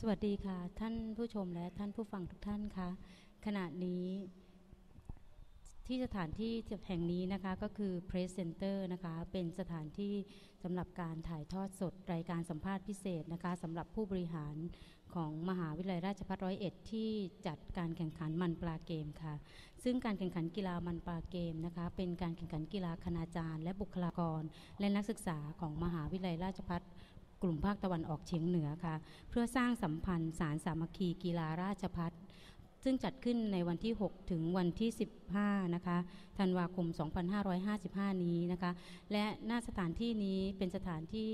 สวัสดีค่ะ ท่านผู้ชมและท่านผู้ฟังทุกท่านคะขณะนี้ที่สถานที่แห่งนี้นะคะก็คือ Press Center นะคะ เป็นสถานที่สำหรับการถ่ายทอดสด รายการสัมภาษณ์พิเศษนะคะสำหรับผู้บริหารของมหาวิทยาลัยราชภัฏร้อยเอ็ดที่จัดการแข่งขันมันปลาเกมค่ะ ซึ่งการแข่งขันกีฬามันปลาเกมนะคะ เป็นการแข่งขันกีฬาคณาจารย์ และบุคลากร และนักศึกษาของมหาวิทยาลัยราชภัฏ กลุ่มภาคตะวันออกเฉียงเหนือค่ะ เพื่อสร้างสัมพันธ์สารสามัคคีกีฬาราชพัฒซึ่งจัดขึ้นในวันที่ 6 ถึงวันที่ 15 นะคะธันวาคม 2555 นี้นะคะ และหน้าสถานที่นี้เป็นสถานที่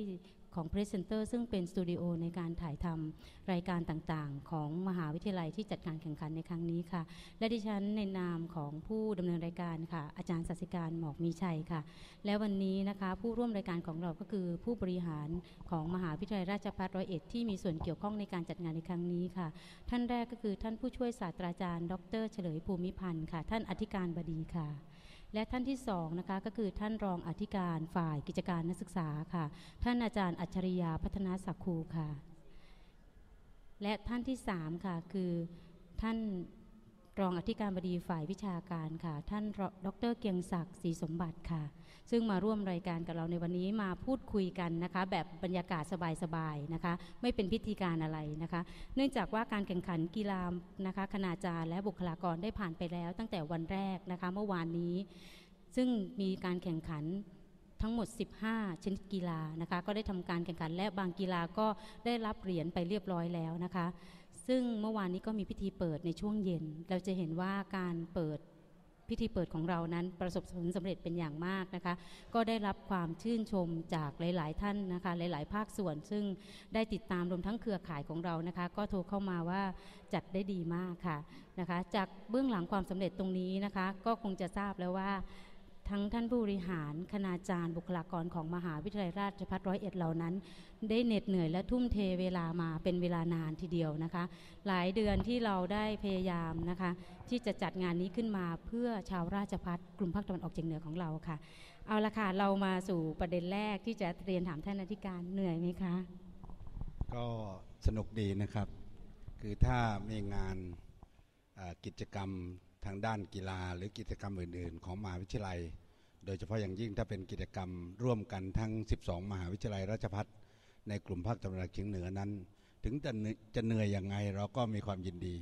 ของ p r e s e n t e r ซึ่งเป็นสตูดิโอในการถ่ายทำรายการต่างๆ ของมหาวิทยาลัยที่จัดการแข่งขันในครั้งนี้ค่ะ และดิฉันในนามของผู้ดำเนินรายการค่ะ อาจารย์สัสิการหมอกมีชัยค่ะ และวันนี้นะคะผู้ร่วมรายการของเราก็คือผู้บริหารของมหาวิทยาลัยราชภัฏร้อยเอ็ดที่มีส่วนเกี่ยวข้องในการจัดงานในครั้งนี้ค่ะ ท่านแรกก็คือท่านผู้ช่วยศาสตราจารย์ ดร เฉลยภูมิพันธ์ค่ะ ท่านอธิการบดีค่ะ และท่านที่สองนะคะก็คือท่านรองอธิการฝ่ายกิจการนักศึกษาค่ะ ท่านอาจารย์อัจฉริยาพัฒนาศักคูค่ะ และท่านที่สามค่ะคือท่าน รองอธิการบดีฝ่ายวิชาการค่ะ ท่านดรเกียงศักดิ์ศรีสมบัติค่ะ ซึ่งมาร่วมรายการกับเราในวันนี้มาพูดคุยกันนะคะ แบบบรรยากาศสบายๆนะคะ ไม่เป็นพิธีการอะไรนะคะ เนื่องจากว่าการแข่งขันกีฬานะคะคณาจารย์และบุคลากรได้ผ่านไปแล้ว ตั้งแต่วันแรกนะคะเมื่อวานนี้ ซึ่งมีการแข่งขันทั้งหมด 15 ชนิดกีฬานะคะ ก็ได้ทำการแข่งขันและบางกีฬาก็ได้รับเหรียญไปเรียบร้อยแล้วนะคะ ซึ่งเมื่อวานนี้ก็มีพิธีเปิดในช่วงเย็น เราจะเห็นว่าการเปิดพิธีเปิดของเรานั้นประสบผลสำเร็จเป็นอย่างมากนะคะ ก็ได้รับความชื่นชมจากหลาย ๆ ท่านนะคะ หลาย ๆ ภาคส่วน ซึ่งได้ติดตามรวมทั้งเครือข่ายของเรานะคะ ก็โทรเข้ามาว่าจัดได้ดีมากค่ะนะคะ จากเบื้องหลังความสำเร็จตรงนี้นะคะ ก็คงจะทราบแล้วว่า ทั้งท่านผู้บริหาร คณาจารย์ บุคลากรของมหาวิทยาลัยราชภัฏร้อยเอ็ดเหล่านั้น ได้เหน็ดเหนื่อยและทุ่มเทเวลามาเป็นเวลานานทีเดียวนะคะ หลายเดือนที่เราได้พยายามนะคะ ที่จะจัดงานนี้ขึ้นมาเพื่อชาวราชพัฒกลุ่มภาคตะวันออกเฉียงเหนือของเราค่ะ เอาละค่ะเรามาสู่ประเด็นแรกที่จะเรียนถามท่านอธิการเหนื่อยไหมคะ ก็สนุกดีนะครับ คือถ้ามีงานกิจกรรม ทางด้านกีฬาหรือกิจกรรมอื่น ๆ ของมหาวิทยาลัย โดยเฉพาะอย่างยิ่งถ้าเป็นกิจกรรมร่วมกันทั้ง 12 มหาวิทยาลัยราชพัฒในกลุ่มภาคตะวันออกเฉียงเหนือนั้น ถึงจะจะเหนื่อยยังไงเราก็มีความยินดี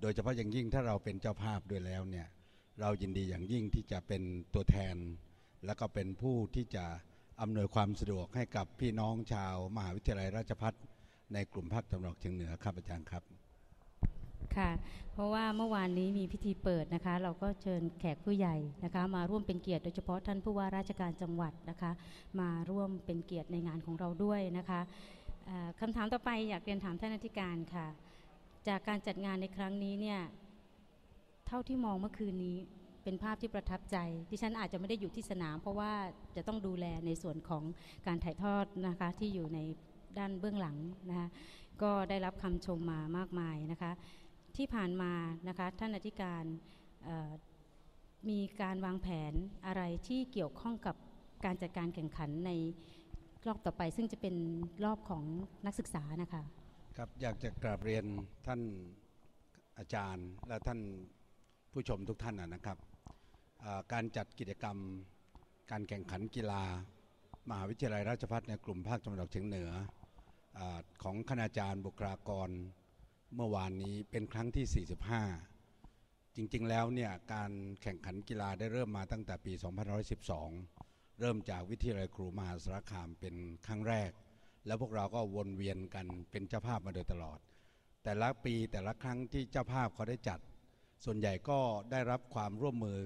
โดยเฉพาะอย่างยิ่งถ้าเราเป็นเจ้าภาพด้วยแล้วเนี่ยเรายินดีอย่างยิ่งที่จะเป็นตัวแทน และก็เป็นผู้ที่จะอำนวยความสะดวกให้กับพี่น้องชาว มหาวิทยาลัยราชพัฒในกลุ่มภาคตะวันออกเฉียงเหนือครับอาจารย์ครับ ค่ะ เพราะว่าเมื่อวานนี้มีพิธีเปิดนะคะ เราก็เชิญแขกผู้ใหญ่นะคะ มาร่วมเป็นเกียรติโดยเฉพาะท่านผู้ว่าราชการจังหวัดนะคะ มาร่วมเป็นเกียรติในงานของเราด้วยนะคะคำถามต่อไปอยากเรียนถามท่านอธิการค่ะ จากการจัดงานในครั้งนี้เนี่ยเท่าที่มองเมื่อคืนนี้เป็นภาพที่ประทับใจที่ฉันอาจจะไม่ได้อยู่ที่สนาม เพราะว่าจะต้องดูแลในส่วนของการถ่ายทอดนะคะที่อยู่ในด้านเบื้องหลังนะคะก็ได้รับคำชมมามากมายนะคะ ที่ผ่านมานะคะท่านอธิการมีการวางแผนอะไรที่เกี่ยวข้องกับการจัดการแข่งขันในรอบต่อไป ซึ่งจะเป็นรอบของนักศึกษานะคะครับอยากจะกราบเรียนท่านอาจารย์และท่านผู้ชมทุกท่านนะครับการจัดกิจกรรม การแข่งขันกีฬา มหาวิทยาลัยราชภัฏในกลุ่มภาคตะวันออกเฉียงเหนืออของคณาจารย์บุคลากร เมื่อวานนี้เป็นครั้งที่ 45 จริงๆแล้วเนี่ยการแข่งขันกีฬาได้เริ่มมาตั้งแต่ปี 2512 เริ่มจากวิทยาลัยครูมหาสารคามเป็นครั้งแรก แล้วพวกเราก็วนเวียนกันเป็นเจ้าภาพมาโดยตลอด แต่ละปีแต่ละครั้งที่เจ้าภาพเขาได้จัด ส่วนใหญ่ก็ได้รับความร่วมมือ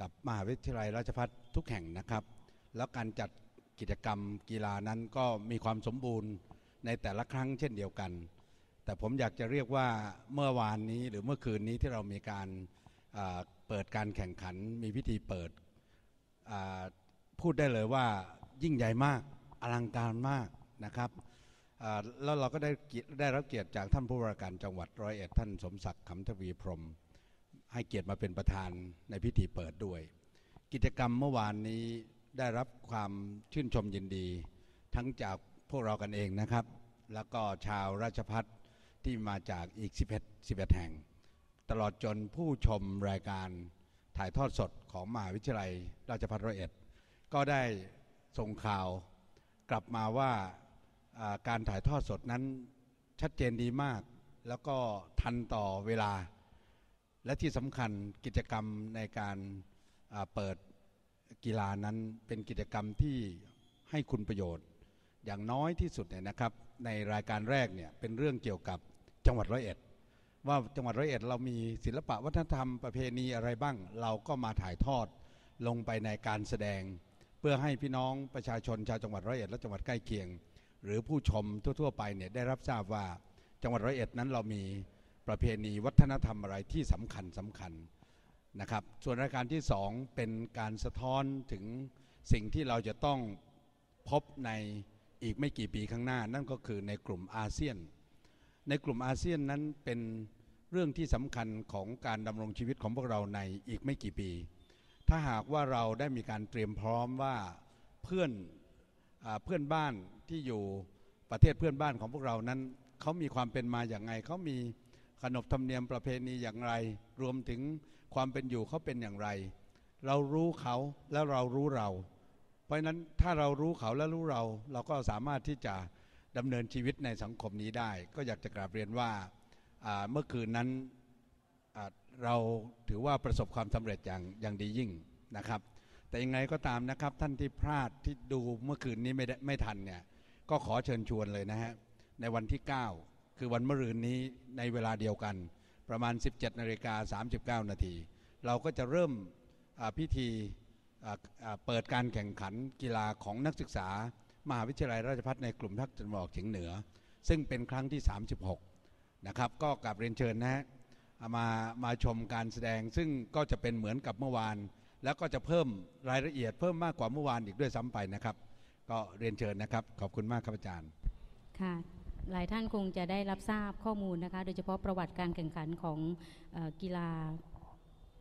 กับมหาวิทยาลัยราชภัฏทุกแห่งนะครับ แล้วการจัดกิจกรรมกีฬานั้นก็มีความสมบูรณ์ในแต่ละครั้งเช่นเดียวกัน แต่ผมอยากจะเรียกว่าเมื่อวานนี้หรือเมื่อคืนนี้ที่เรามีการเปิดการแข่งขันมีพิธีเปิดพูดได้เลยว่ายิ่งใหญ่มากอลังการมากนะครับแล้วเราก็ได้ได้รับเกียรติจากท่านผู้ว่าการจังหวัดร้อยเอ็ดท่านสมศักดิ์ขำทวีพรม ให้เกียรติมาเป็นประธานในพิธีเปิดด้วย กิจกรรมเมื่อวานนี้ได้รับความชื่นชมยินดี ทั้งจากพวกเรากันเองนะครับ แล้วก็ชาวราชพัฒน์ ที่มาจากอีก 11 11 แห่ง ตลอดจนผู้ชมรายการถ่ายทอดสดของมหาวิทยาลัยราชภัฏร้อยเอ็ด ก็ได้ส่งข่าวกลับมาว่าการถ่ายทอดสดนั้นชัดเจนดีมาก แล้วก็ทันต่อเวลา และที่สำคัญกิจกรรมในการเปิดกีฬานั้นเป็นกิจกรรมที่ให้คุณประโยชน์ อย่างน้อยที่สุดเนี่ยนะครับ ในรายการแรกเนี่ยเป็นเรื่องเกี่ยวกับ จังหวัดร้อยเอ็ด ว่าจังหวัดร้อยเอ็ด เรามีศิลปะวัฒนธรรมประเพณีอะไรบ้าง เราก็มาถ่ายทอดลงไปในการแสดง เพื่อให้พี่น้องประชาชนชาวจังหวัดร้อยเอ็ดและจังหวัดใกล้เคียง หรือผู้ชมทั่วๆไปเนี่ยได้รับทราบว่าจังหวัดร้อยเอ็ดนั้นเรามีประเพณีวัฒนธรรมอะไรที่สำคัญสำคัญนะครับ ส่วนรายการที่สองเป็นการสะท้อนถึงสิ่งที่เราจะต้องพบในอีกไม่กี่ปีข้างหน้า นั่นก็คือในกลุ่มอาเซียน ในกลุ่มอาเซียนนั้นเป็นเรื่องที่สำคัญของการดำรงชีวิตของพวกเราในอีกไม่กี่ปี ถ้าหากว่าเราได้มีการเตรียมพร้อมว่าเพื่อนอเพื่อนบ้านที่อยู่ประเทศเพื่อนบ้านของพวกเรานั้นเขามีความเป็นมาอย่างไงเขามีขนบธรรมเนียมประเพณีอย่างไร รวมถึงความเป็นอยู่เขาเป็นอย่างไร เรารู้เขาแล้วเรารู้เรา เพราะฉะนั้นถ้าเรารู้เขาและรู้เรา เราก็สามารถที่จะ ดำเนินชีวิตในสังคมนี้ได้ ก็อยากจะกราบเรียนว่าเมื่อคืนนั้นเราถือว่าประสบความสำเร็จอย่างอย่างดียิ่งนะครับ แต่ยังไงก็ตามนะครับท่านที่พลาดที่ดูเมื่อคืนนี้ไม่ได้ไม่ทันเนี่ยก็ขอเชิญชวนเลยนะฮะในวันที่ 9 คือวันมะรืนนี้ในเวลาเดียวกัน ประมาณ 17นาฬิกา39 นาที เราก็จะเริ่มพิธีเปิดการแข่งขันกีฬาของนักศึกษา มหาวิทยาลัยราชภัฏในกลุ่มภาคตะวันออกเฉียงเหนือ ซึ่งเป็นครั้งที่ 36 นะครับ ก็กลับเรียนเชิญนะฮะมามาชมการแสดง ซึ่งก็จะเป็นเหมือนกับเมื่อวาน แล้วก็จะเพิ่มรายละเอียดเพิ่มมากกว่าเมื่อวานอีกด้วยซ้ำไปนะครับ ก็เรียนเชิญนะครับ ขอบคุณมากครับอาจารย์ ค่ะ หลายท่านคงจะได้รับทราบข้อมูลนะคะ โดยเฉพาะประวัติการแข่งขันของเออกีฬา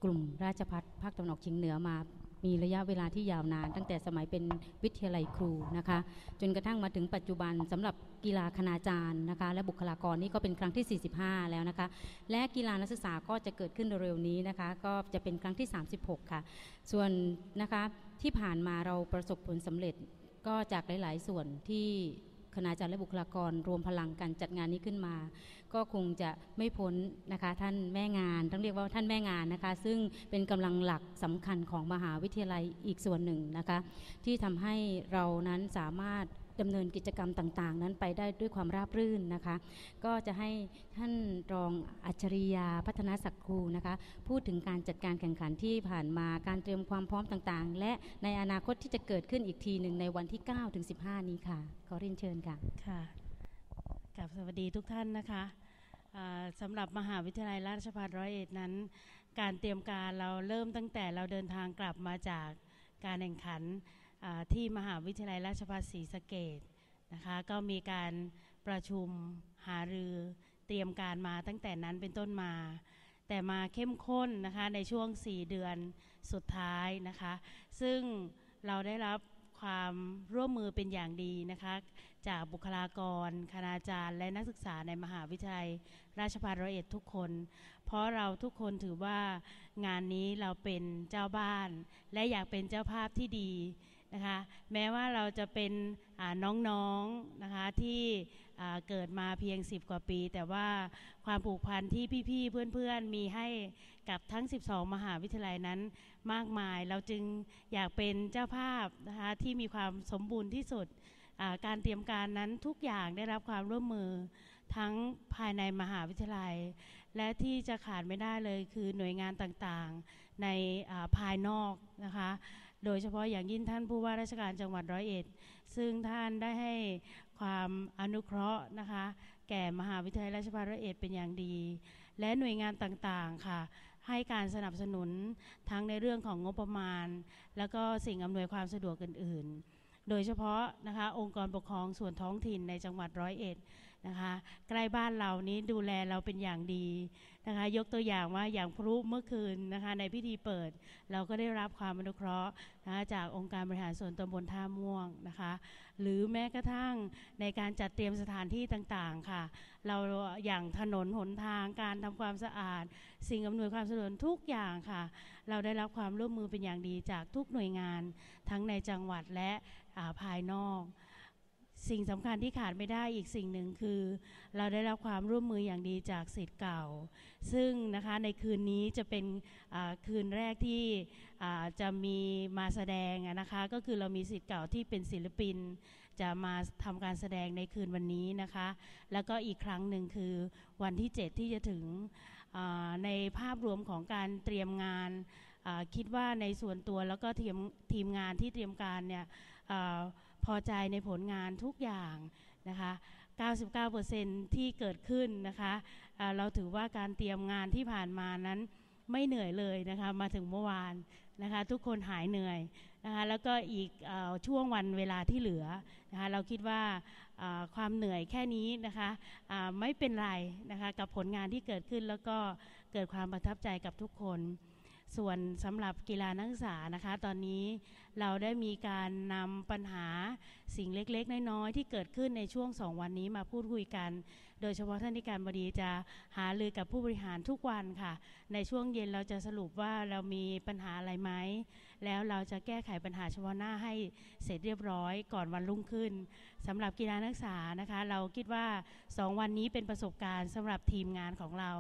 กลุ่มราชพัฒภาคตะวันออกเฉียงเหนือมา มีระยะเวลาที่ยาวนาน ตั้งแต่สมัยเป็นวิทยาลัยครูนะคะ จนกระทั่งมาถึงปัจจุบันสำหรับกีฬาคณาจารย์นะคะ และบุคลากรนี่ก็เป็นครั้งที่ 45 แล้วนะคะ และกีฬานักศึกษาก็จะเกิดขึ้นเร็วๆนี้นะคะ ก็จะเป็นครั้งที่ 36 ค่ะ ส่วนนะคะที่ผ่านมาเราประสบผลสำเร็จก็จากหลาย ๆ ส่วนที่คณาจารย์และบุคลากรรวมพลังกันจัดงานนี้ขึ้นมา ก็คงจะไม่พ้นนะคะท่านแม่งานต้องเรียกว่าท่านแม่งานนะคะ ซึ่งเป็นกำลังหลักสำคัญของมหาวิทยาลัยอีกส่วนหนึ่งนะคะ ที่ทำให้เรานั้นสามารถดำเนินกิจกรรมต่างๆ นั้นไปได้ด้วยความราบรื่นนะคะ ก็จะให้ท่านรองอัจฉริยาพัฒนาศักดิ์ครูนะคะ พูดถึงการจัดการแข่งขันที่ผ่านมาการเตรียมความพร้อมต่างๆ และในอนาคตที่จะเกิดขึ้นอีกทีหนึ่งในวันที่9ถึง15 นี้ค่ะ ขอเรียนเชิญค่ะ ค่ะกับสวัสดีทุกท่านนะคะ สำหรับมหาวิทยาลัยราชภัฏร้อยเอ็ดนั้น การเตรียมการเราเริ่มตั้งแต่เราเดินทางกลับมาจากการแข่งขันที่มหาวิทยาลัยราชภัฏศรีสะเกดนะคะก็มีการประชุมหารือเตรียมการมาตั้งแต่นั้นเป็นต้นมา แต่มาเข้มข้นนะคะในช่วง 4 เดือนสุดท้ายนะคะ ซึ่งเราได้รับ ความร่วมมือเป็นอย่างดีนะคะจากบุคลากร คณาจารย์ และนักศึกษาในมหาวิทยาลัย ราชภัฏร้อยเอ็ดทุกคน เพราะเราทุกคนถือว่างานนี้เราเป็นเจ้าบ้าน และอยากเป็นเจ้าภาพที่ดีนะคะแม้ว่าเราจะเป็นน้องๆนะคะที่ เกิดมาเพียง 10 กว่าปี แต่ว่าความผูกพันที่พี่ๆเพื่อนๆมีให้กับทั้ง 12 มหาวิทยาลัยนั้นมากมาย เราจึงอยากเป็นเจ้าภาพนะคะที่มีความสมบูรณ์ที่สุดการเตรียมการนั้นทุกอย่างได้รับความร่วมมือทั้งภายในมหาวิทยาลัย และที่จะขาดไม่ได้เลยคือหน่วยงานต่างๆในภายนอกนะคะ โดยเฉพาะอย่างยิ่งท่านผู้ว่าราชการจังหวัดร้อยเอ็ด ซึ่งท่านได้ให้ความอนุเคราะห์นะคะ แก่มหาวิทยาลัยราชภัฏระเอ็ดเป็นอย่างดี และหน่วยงานต่างๆค่ะ ให้การสนับสนุนทั้งในเรื่องของงบประมาณ แล้วก็สิ่งอำนวยความสะดวกอื่น ๆ โดยเฉพาะนะคะองค์กรปกครองส่วนท้องถิ่นในจังหวัดร้อยเอ็ด นะคะใกล้บ้านเรานี้ดูแลเราเป็นอย่างดีนะคะยกตัวอย่างว่าอย่างพลุเมื่อคืนนะคะในพิธีเปิด เราก็ได้รับความอนุเคราะห์นะคะจากองค์การบริหารส่วนตำบลท่าม่วงนะคะหรือแม้กระทั่งในการจัดเตรียมสถานที่ต่างๆค่ะ เราอย่างถนนหนทางการทำความสะอาด สิ่งอำนวยความสะดวกทุกอย่างค่ะ เราได้รับความร่วมมือเป็นอย่างดีจากทุกหน่วยงานทั้งในจังหวัดและาภายนอก สิ่งสำคัญที่ขาดไม่ได้อีกสิ่งหนึ่งคือ เราได้รับความร่วมมืออย่างดีจากสิทธิ์เก่า ซึ่งนะคะในคืนนี้จะเป็นคืนแรกที่จะมีมาแสดงนะคะก็คือเรามีสิทธิ์เก่าที่เป็นศิลปิน จะมาทำการแสดงในคืนวันนี้นะคะ แล้วก็อีกครั้งหนึ่งคือวันที่ 7 ที่จะถึงในภาพรวมของการเตรียมงานคิดว่าในส่วนตัวแล้วก็ทีมทีมงานที่เตรียมการเนี่ย พอใจในผลงานทุกอย่างนะคะ 99%ที่เกิดขึ้นนะคะอ่าเราถือว่าการเตรียมงานที่ผ่านมานั้นไม่เหนื่อยเลยนะคะ มาถึงเมื่อวานนะคะ ทุกคนหายเหนื่อยนะคะ แล้วก็อีกอช่วงวันเวลาที่เหลือนะคะ เราคิดว่าความเหนื่อยแค่นี้นะคะไม่เป็นไรนะคะ กับผลงานที่เกิดขึ้นแล้วก็เกิดความประทับใจกับทุกคน ส่วนสำหรับกีฬานักศึกษานะคะ ตอนนี้เราได้มีการนำปัญหาสิ่งเล็กๆ น้อยๆ ที่เกิดขึ้นในช่วงสองวันนี้มาพูดคุยกัน โดยเฉพาะท่านที่การบดีจะหารือกับผู้บริหารทุกวันค่ะ ในช่วงเย็นเราจะสรุปว่าเรามีปัญหาอะไรไหม แล้วเราจะแก้ไขปัญหาเฉพาะหน้าให้เสร็จเรียบร้อยก่อนวันรุ่งขึ้นสำหรับกีฬานักศึกษานะคะ เราคิดว่า 2 วันนี้เป็นประสบการณ์สำหรับทีมงานของเรา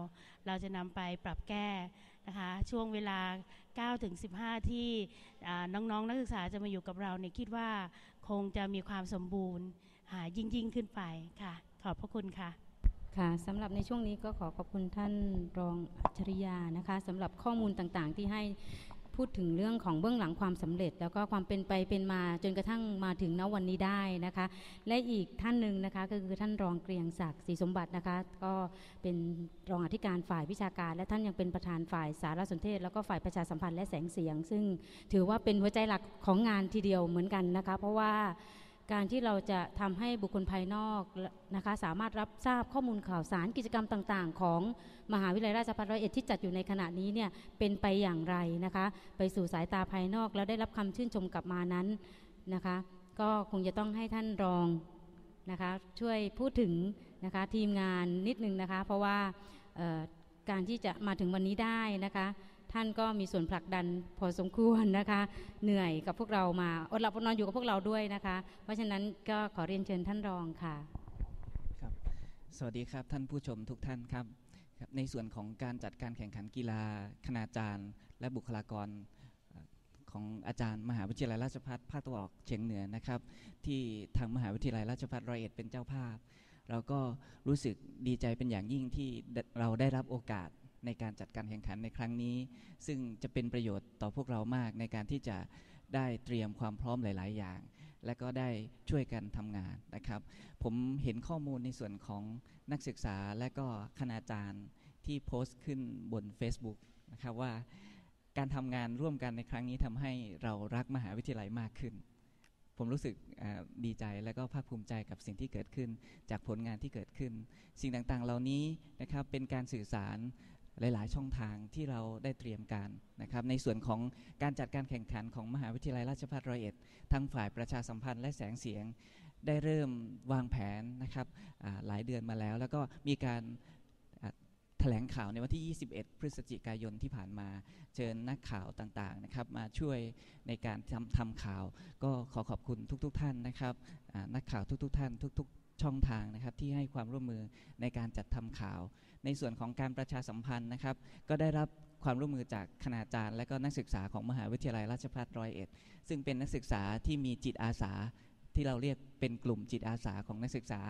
เราจะนำไปปรับแก้ นะคะช่วงเวลา9ถึง15 ที่น้องๆ นักศึกษาจะมาอยู่กับเราเนี่ยคิดว่าคงจะมีความสมบูรณ์หายิ่งยิ่งๆขึ้นไปค่ะ ขอบพระคุณค่ะค่ะสำหรับในช่วงนี้ก็ขอขอบคุณท่านรองอัจฉริยานะคะสำหรับข้อมูลต่างๆ ที่ให้ พูดถึงเรื่องของเบื้องหลังความสำเร็จ แล้วก็ความเป็นไปเป็นมาจนกระทั่งมาถึงณวันนี้ได้นะคะ และอีกท่านหนึ่งนะคะก็คือท่านรองเกรียงศักดิ์ศรีสมบัตินะคะ ก็เป็นรองอธิการฝ่ายวิชาการ และท่านยังเป็นประธานฝ่ายสารสนเทศ แล้วก็ฝ่ายประชาสัมพันธ์และแสงเสียง ซึ่งถือว่าเป็นหัวใจหลักของงานทีเดียวเหมือนกันนะคะ เพราะว่า การที่เราจะทำให้บุคคลภายนอกนะคะสามารถรับทราบข้อมูลข่าวสารกิจกรรมต่าง ๆ ของมหาวิทยาลัยราชภัฏร้อยเอ็ดที่จัดอยู่ในขณะนี้เนี่ยเป็นไปอย่างไรนะคะ ไปสู่สายตาภายนอกแล้วได้รับคำชื่นชมกลับมานั้นนะคะ ก็คงจะต้องให้ท่านรองนะคะช่วยพูดถึงนะคะทีมงานนิดนึงนะคะ เพราะว่าการที่จะมาถึงวันนี้ได้นะคะ ท่านก็มีส่วนผลักดันพอสมควรนะคะ เหนื่อยกับพวกเรามาอดหลับอดนอนอยู่กับพวกเราด้วยนะคะ เพราะฉะนั้นก็ขอเรียนเชิญท่านรองค่ะครับ สวัสดีครับท่านผู้ชมทุกท่านครับครับ ในส่วนของการจัดการแข่งขันกีฬาคณาจารย์ และบุคลากรของอาจารย์มหาวิทยาลัยราชภัฏภาคตะวันออกเฉียงเหนือนะครับ ที่ทางมหาวิทยาลัยราชภัฏร้อยเอ็ดเป็นเจ้าภาพ เราก็รู้สึกดีใจเป็นอย่างยิ่งที่เราได้รับโอกาส ในการจัดการแข่งขันในครั้งนี้ ซึ่งจะเป็นประโยชน์ต่อพวกเรามากในการที่จะได้เตรียมความพร้อมหลาย ๆ อย่าง และก็ได้ช่วยกันทำงานนะครับ ผมเห็นข้อมูลในส่วนของนักศึกษาและก็คณาจารย์ที่โพสต์ขึ้นบน Facebook นะครับว่าการทำงานร่วมกันในครั้งนี้ทำให้เรารักมหาวิทยาลัยมากขึ้น ผมรู้สึกดีใจและก็ภาคภูมิใจกับสิ่งที่เกิดขึ้น จากผลงานที่เกิดขึ้น สิ่งต่างๆ เหล่านี้นะครับเป็นการสื่อสาร หลาย ๆ ช่องทางที่เราได้เตรียมการนะครับในส่วนของการจัดการแข่งขันของมหาวิทยาลัยราชภัฏร้อยเอ็ดทั้งฝ่ายประชาสัมพันธ์และแสงเสียง ได้เริ่มวางแผนนะครับหลายเดือนมาแล้ว แล้วก็มีการแถลงข่าวในวันที่ 21 พฤศจิกายนที่ผ่านมา เชิญนักข่าวต่างๆ นะครับ มาช่วยในการทำทำข่าว ก็ขอขอบคุณทุกๆ ท่านนะครับ นักข่าวทุกๆ ท่านทุก ๆ ช่องทางนะครับที่ให้ความร่วมมือในการจัดทำข่าว ในส่วนของการประชาสัมพันธ์นะครับ ก็ได้รับความร่วมมือจากคณาจารย์ และก็นักศึกษาของมหาวิทยาลัยราชภัฏร้อยเอ็ดซึ่งเป็นนักศึกษาที่มีจิตอาสา ที่เราเรียกเป็นกลุ่มจิตอาสาของนักศึกษา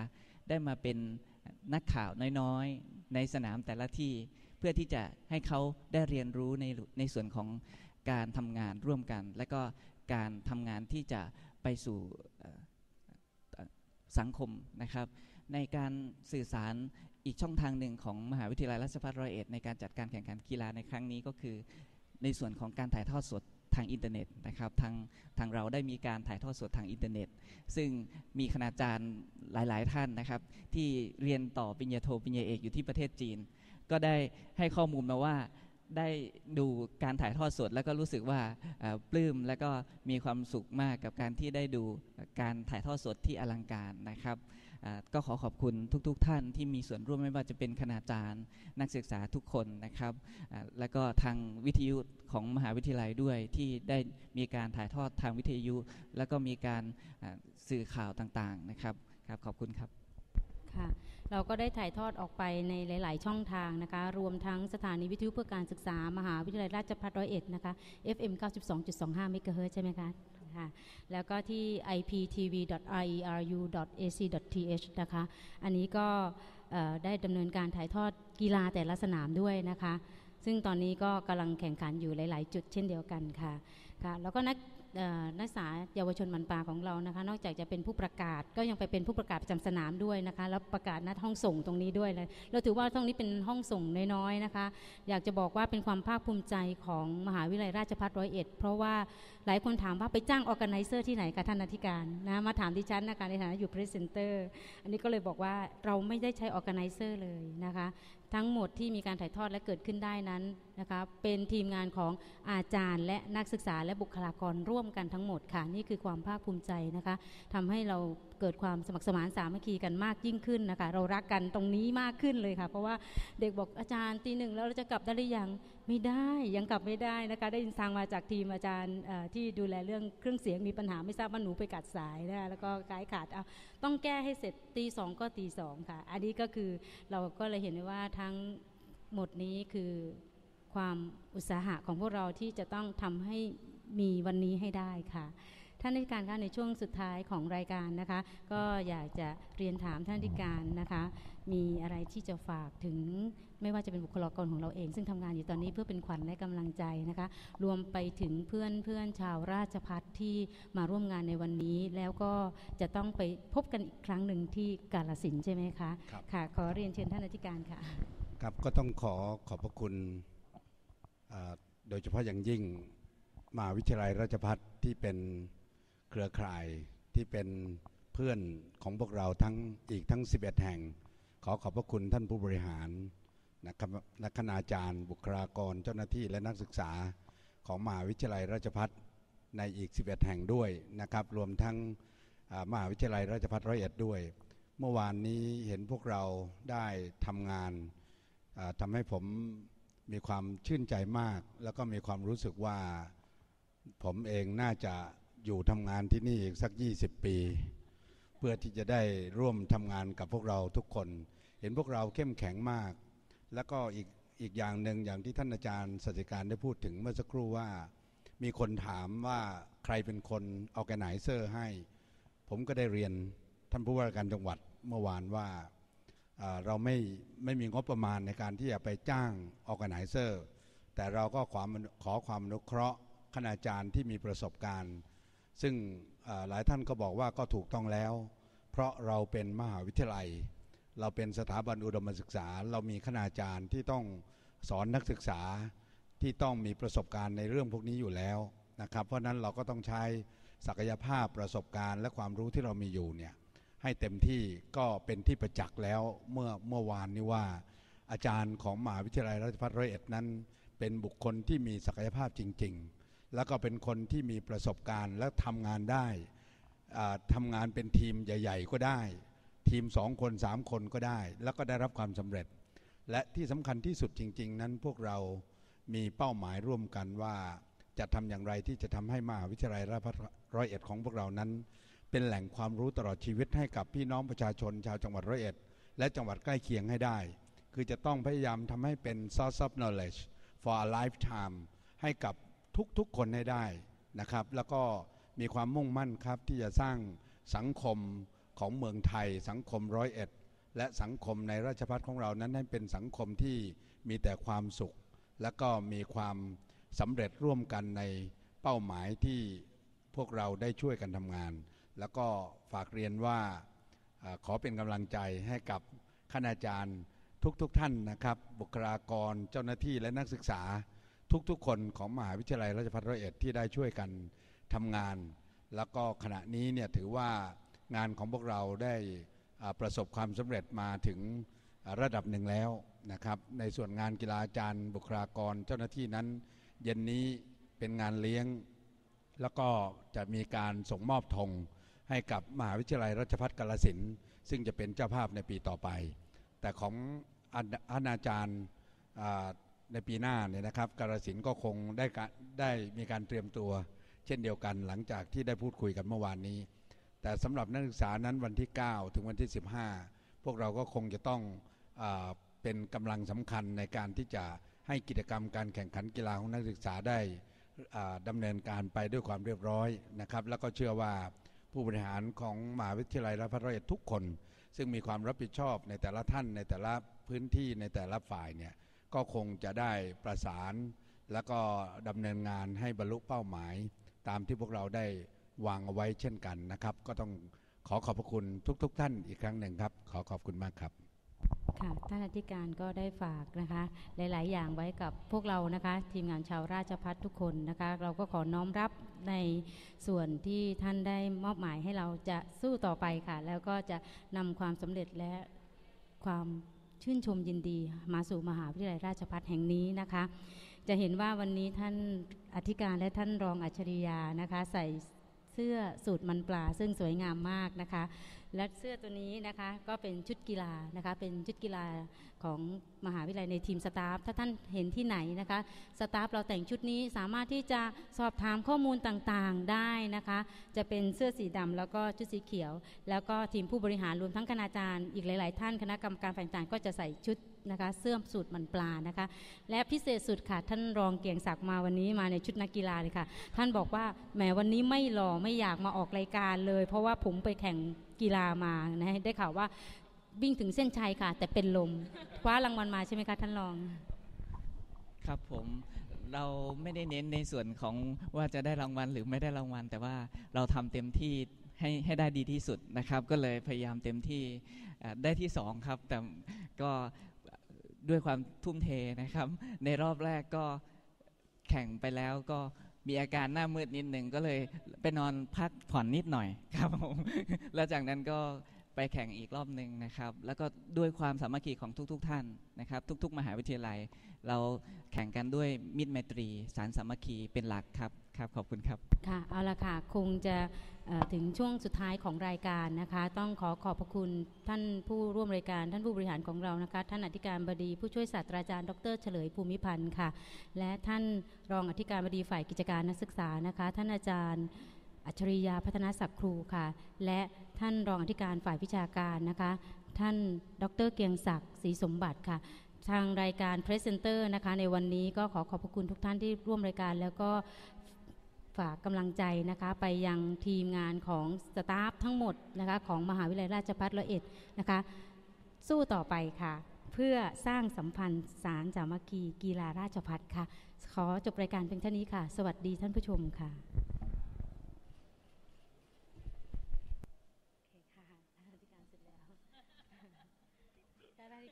ได้มาเป็นนักข่าวน้อยๆ ในสนามแต่ละที่ เพื่อที่จะให้เขาได้เรียนรู้ในในส่วนของการทำงานร่วมกัน และก็การทำงานที่จะไปสู่ สังคมนะครับ ในการสื่อสารอีกช่องทางหนึ่งของมหาวิทยาลัยราชภัฏร้อยเอ็ดในการจัดการแข่งขันกีฬาในครั้งนี้ก็คือ ในส่วนของการถ่ายทอดสดทางอินเทอร์เน็ตนะครับทางทางเราได้มีการถ่ายทอดสดทางอินเทอร์เน็ต ซึ่งมีคณาจารย์หลาย ๆ ท่านนะครับ ที่เรียนต่อปริญญาโทปริญญาเอกอยู่ที่ประเทศจีน ก็ได้ให้ข้อมูลมาว่า ได้ดูการถ่ายทอดสด แล้วก็รู้สึกว่าปลื้มแล้วก็มีความสุขมากกับการที่ได้ดูการถ่ายทอดสดที่อลังการนะครับก็ขอขอบคุณทุกๆท่านที่มีส่วนร่วมไม่ว่าจะเป็นคณาจารย์ นักศึกษาทุกคนนะครับแล้วก็ทางวิทยุของมหาวิทยาลัยด้วยที่ได้มีการถ่ายทอดทางวิทยุ แล้วก็มีการสื่อข่าวต่างๆนะครับครับขอบคุณครับค่ะ เราก็ได้ถ่ายทอดออกไปในหลาย ๆ ช่องทางนะคะ รวมทั้งสถานีวิทยุเพื่อการศึกษา มหาวิทยาลัยราชภัฏร้อยเอ็ดนะคะ FM 92.25เมกะเฮิร์ใช่ไหมคะค่ะแล้วก็ที่ iptv.ieru.ac.th นะคะ อันนี้ก็ได้ดำเนินการถ่ายทอดกีฬาแต่ละสนามด้วยนะคะ ซึ่งตอนนี้ก็กำลังแข่งขันอยู่หลาย ๆ จุดเช่นเดียวกันค่ะค่ะ แล้วก็นัก นักศึกษาเยาวชนมันปลาของเรานะคะ นอกจากจะเป็นผู้ประกาศก็ยังไปเป็นผู้ประกาศประจำสนามด้วยนะคะแล้วประกาศณห้องส่งตรงนี้ด้วยเลยเราถือว่าห้องนี้เป็นห้องส่งน้อยๆนะคะ อยากจะบอกว่าเป็นความภาคภูมิใจของมหาวิทยาลัยราชภัฏร้อยเอ็ดเพราะว่าหลายคนถามว่าไปจ้างออแกไนเซอร์ที่ไหนคะท่านอธิการนะมาถามดิฉันนะคะในฐานะอยู่พรีเซนเตอร์อันนี้ก็เลยบอกว่าเราไม่ได้ใช้ออแกไนเซอร์เลยนะคะ ทั้งหมดที่มีการถ่ายทอดและเกิดขึ้นได้นั้นนะคะเป็นทีมงานของอาจารย์และนักศึกษาและบุคลากรร่วมกันทั้งหมดค่ะ นี่คือความภาคภูมิใจนะคะทำให้เราเกิดความสมัครสมานสามัคคีกันมากยิ่งขึ้นนะคะ เรารักกันตรงนี้มากขึ้นเลยค่ะ เพราะว่าเด็กบอกอาจารย์ตีหนึ่งแล้วเราจะกลับได้หรือยัง ไม่ได้ยังกลับไม่ได้นะคะได้ยินทางมาจากทีมอาจารย์ที่ดูแลเรื่องเครื่องเสียงมีปัญหาไม่ทราบว่าหนูไปกัดสายนะแล้วก็กายขาดเอาต้องแก้ให้เสร็จตีสองก็ตีสองค่ะ อันนี้ก็คือเราก็เลยเห็นได้ว่าทั้งหมดนี้คือความอุตสาหะของพวกเราที่จะต้องทำให้มีวันนี้ให้ได้ค่ะ ท่านอธิการคะในช่วงสุดท้ายของรายการนะคะ ก็อยากจะเรียนถามท่านอธิการนะคะ มีอะไรที่จะฝากถึงไม่ว่าจะเป็นบุคลากรของเราเอง ซึ่งทำงานอยู่ตอนนี้เพื่อเป็นขวัญและกำลังใจนะคะ รวมไปถึงเพื่อนเพื่อนชาวราชพัฒที่มาร่วมงานในวันนี้ แล้วก็จะต้องไปพบกันอีกครั้งหนึ่งที่กาลสินธุ์ใช่ไหมคะครับค่ะ ขอเรียนเชิญท่านอธิการค่ะครับก็ต้องขอขอบพระคุณอ่าโดยเฉพาะอย่างยิ่งมหาวิทยาลัยราชภัฏที่เป็น เครือข่ายที่เป็นเพื่อนของพวกเราทั้งอีกทั้ง 11 แห่ง ขอขอบพระคุณท่านผู้บริหารนะครับนักคณาจารย์ บุคลากรเจ้าหน้าที่และนักศึกษาของมหาวิทยาลัยราชภัฏในอีก 11 แห่งด้วยนะครับรวมทั้งมหาวิทยาลัยราชภัฏร้อยเอ็ดด้วย เมื่อวานนี้เห็นพวกเราได้ทำงานอ่าทำให้ผมมีความชื่นใจมาก แล้วก็มีความรู้สึกว่าผมเองน่าจะ อยู่ทำงานที่นี่อีกสัก 20 ปี เพื่อที่จะได้ร่วมทำงานกับพวกเราทุกคน เห็นพวกเราเข้มแข็งมาก แล้วก็อีกอีกอย่างหนึ่งอย่างที่ท่านอาจารย์สติการได้พูดถึงเมื่อสักครู่ว่า มีคนถามว่าใครเป็นคนออแกไนเซอร์ให้ ผมก็ได้เรียนท่านผู้ว่าการจังหวัดเมื่อวานว่าเราไม่ไม่มีงบประมาณในการที่จะไปจ้างออ g a ไนเซอร์แต่เราก็ความขอความอนุเคราะห์คณาจารย์ที่มีประสบการณ์ ซึ่งหลายท่านก็บอกว่าก็ถูกต้องแล้ว เพราะเราเป็นมหาวิทยาลัย เราเป็นสถาบันอุดมศึกษา เรามีคณาจารย์ที่ต้องสอนนักศึกษาที่ต้องมีประสบการณ์ในเรื่องพวกนี้อยู่แล้วนะครับเพราะฉะนั้นเราก็ต้องใช้ศักยภาพประสบการณ์ และความรู้ที่เรามีอยู่เนี่ยให้เต็มที่ก็เป็นที่ประจักษ์แล้วเมื่อเมื่อวานนี้ว่า อาจารย์ของมหาวิทยาลัยราชภัฏร้อยเอ็ดนั้น เป็นบุคคลที่มีศักยภาพจริง ๆ แล้วก็เป็นคนที่มีประสบการณ์และทำงานได้อ่าทำงานเป็นทีมใหญ่ ๆ ก็ได้ ทีมสองคนสามคนก็ได้ แล้วก็ได้รับความสำเร็จ และที่สำคัญที่สุดจริง ๆ นั้นพวกเรามีเป้าหมายร่วมกันว่าจะทำอย่างไรที่จะทำให้มหาวิทยาลัยราชภัฏร้อยเอ็ดของพวกเรานั้น เป็นแหล่งความรู้ตลอดชีวิตให้กับพี่น้องประชาชนชาวจังหวัดร้อยเอ็ด และจังหวัดใกล้เคียงให้ได้ คือจะต้องพยายามทำให้เป็น source of knowledge for a lifetime ให้กับ ทุกๆคนให้ได้นะครับ แล้วก็มีความมุ่งมั่นครับที่จะสร้างสังคมของเมืองไทย สังคมร้อยเอ็ดและสังคมในราชพัฒของเรานั้นให้เป็นสังคมที่มีแต่ความสุข และก็มีความสำเร็จร่วมกันในเป้าหมายที่พวกเราได้ช่วยกันทำงาน แล้วก็ฝากเรียนว่าขอเป็นกำลังใจให้กับคณาจารย์ทุกๆทท่านนะครับ บุคลากรเจ้าหน้าที่และนักศึกษา ทุกๆ คนของมหาวิทยาลัยราชภัฏร้อยเอ็ดที่ได้ช่วยกันทำงาน แล้วก็ขณะนี้เนี่ยถือว่างานของพวกเราได้ประสบความสำเร็จมาถึงระดับหนึ่งแล้วนะครับ ในส่วนงานกีฬาจารย์ บุคลากรเจ้าหน้าที่นั้น เย็นนี้เป็นงานเลี้ยง แล้วก็จะมีการส่งมอบธงให้กับมหาวิทยาลัยราชภัฏกาลสินซึ่งจะเป็นเจ้าภาพในปีต่อไป แต่ของอาณาจารย์ ในปีหน้าเนี่ยนะครับกาลสินธุ์ก็คงได้กะได้มีการเตรียมตัว เช่นเดียวกันหลังจากที่ได้พูดคุยกันเมื่อวานนี้ แต่สำหรับนักศึกษานั้นวันที่ 9 ถึงวันที่ 15 พวกเราก็คงจะต้องอเป็นกำลังสำคัญในการที่จะให้กิจกรรมการแข่งขันกีฬาของนักศึกษาได้อ่าดำเนินการไปด้วยความเรียบร้อยนะครับ แล้วก็เชื่อว่าผู้บริหารของมหาวิทยาลัยราชภัฏร้อยเอ็ดทุกคน ซึ่งมีความรับผิดชอบในแต่ละท่านในแต่ละพื้นที่ในแต่ละฝ่ายเนี่ย ก็คงจะได้ประสาน แล้วก็ดำเนินงานให้บรรลุเป้าหมาย ตามที่พวกเราได้วางเอาไว้เช่นกันนะครับ ก็ต้องขอขอบพระคุณทุกๆท่านอีกครั้งหนึ่งครับ ขอขอบคุณมากครับค่ะท่านอธิการก็ได้ฝากนะคะ หลาย ๆ อย่างไว้กับพวกเรานะคะ ทีมงานชาวราชพัฒทุกคนนะคะ เราก็ขอน้อมรับในส่วนที่ท่านได้มอบหมายให้เราจะสู้ต่อไปค่ะ แล้วก็จะนำความสำเร็จและความ ชื่นชมยินดีมาสู่มหาวิทยาลัยราชพัฒแห่งนี้นะคะ จะเห็นว่าวันนี้ท่านอธิการและท่านรองอัจฉริยานะคะ ใส่ เสื้อสูตรมันปลาซึ่งสวยงามมากนะคะ และเสื้อตัวนี้นะคะก็เป็นชุดกีฬานะคะเป็นชุดกีฬาของมหาวิทยาลัยในทีมสตาฟถ้าท่านเห็นที่ไหนนะคะสตาฟเราแต่งชุดนี้สามารถที่จะสอบถามข้อมูลต่างๆได้นะคะ จะเป็นเสื้อสีดำแล้วก็ชุดสีเขียว แล้วก็ทีมผู้บริหารรวมทั้งคณาจารย์อีกหลาย ๆ ท่านคณะกรรมการฝ่ายต่างก็จะใส่ชุด นะคะ เสื้อสูตรมันปลานะคะ และพิเศษสุดค่ะ ท่านรองเกียงศักดิ์มาวันนี้มาในชุดนักกีฬาเลยค่ะ ท่านบอกว่าแหมวันนี้ไม่หล่อไม่อยากมาออกรายการเลย เพราะว่าผมไปแข่งกีฬามานะได้ข่าวว่าวิ่งถึงเส้นชัยค่ะ แต่เป็นลมคว้ารางวัลมาใช่ไหมคะท่านรอง ครับผมเราไม่ได้เน้นในส่วนของว่าจะได้รางวัลหรือไม่ได้รางวัล แต่ว่าเราทำเต็มที่ให้ให้ได้ดีที่สุดนะครับ ก็เลยพยายามเต็มที่ได้ที่สองครับ แต่ก็ ด้วยความทุ่มเทนะครับ ในรอบแรกก็แข่งไปแล้วก็มีอาการหน้ามืดนิดหนึ่งก็เลยไปนอนพักผ่อนนิดหน่อยครับผมแล้วจากนั้นก็ไปแข่งอีกรอบหนึ่งนะครับ แล้วก็ด้วยความสามัคคีของทุก ๆท่านนะครับ ทุก ๆ มหาวิทยาลัย เราแข่งกันด้วยมิตรไมตรี สารสามัคคีเป็นหลักครับ ครับขอบคุณครับค่ะเอาละค่ะคงจะถึงช่วงสุดท้ายของรายการนะคะ ต้องขอขอบพระคุณท่านผู้ร่วมรายการท่านผู้บริหารของเรานะคะ ท่านอธิการบดีผู้ช่วยศาสตราจารย์ดรเฉลยภูมิพันธ์ค่ะ และท่านรองอธิการบดีฝ่ายกิจการนักศึกษานะคะ ท่านอาจารย์อัจฉริยาพัฒนาศักดิ์ครูค่ะ และท่านรองอธิการฝ่ายวิชาการนะคะ ท่านดรเกียงศักดิ์ศรีสมบัติค่ะทางรายการเพรสเซนเตอร์นะคะในวันนี้ก็ขอขอบพระคุณทุกท่านที่ร่วมรายการแล้วก็ ฝากกำลังใจนะคะ ไปยังทีมงานของสตาฟทั้งหมดนะคะของมหาวิทยาลัยราชภัฏร้อยเอ็ดนะคะ สู้ต่อไปค่ะ เพื่อสร้างสัมพันธ์สารสามัคคีกีฬาราชภัฏค่ะ ขอจบรายการเพียงเท่านี้ค่ะ สวัสดีท่านผู้ชมค่ะ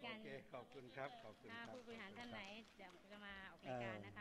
การโอเคขอบคุณครับ ขอบคุณคถ้ารับผู้บริหารท่านไหนจะจะมาออกรายการนะคะ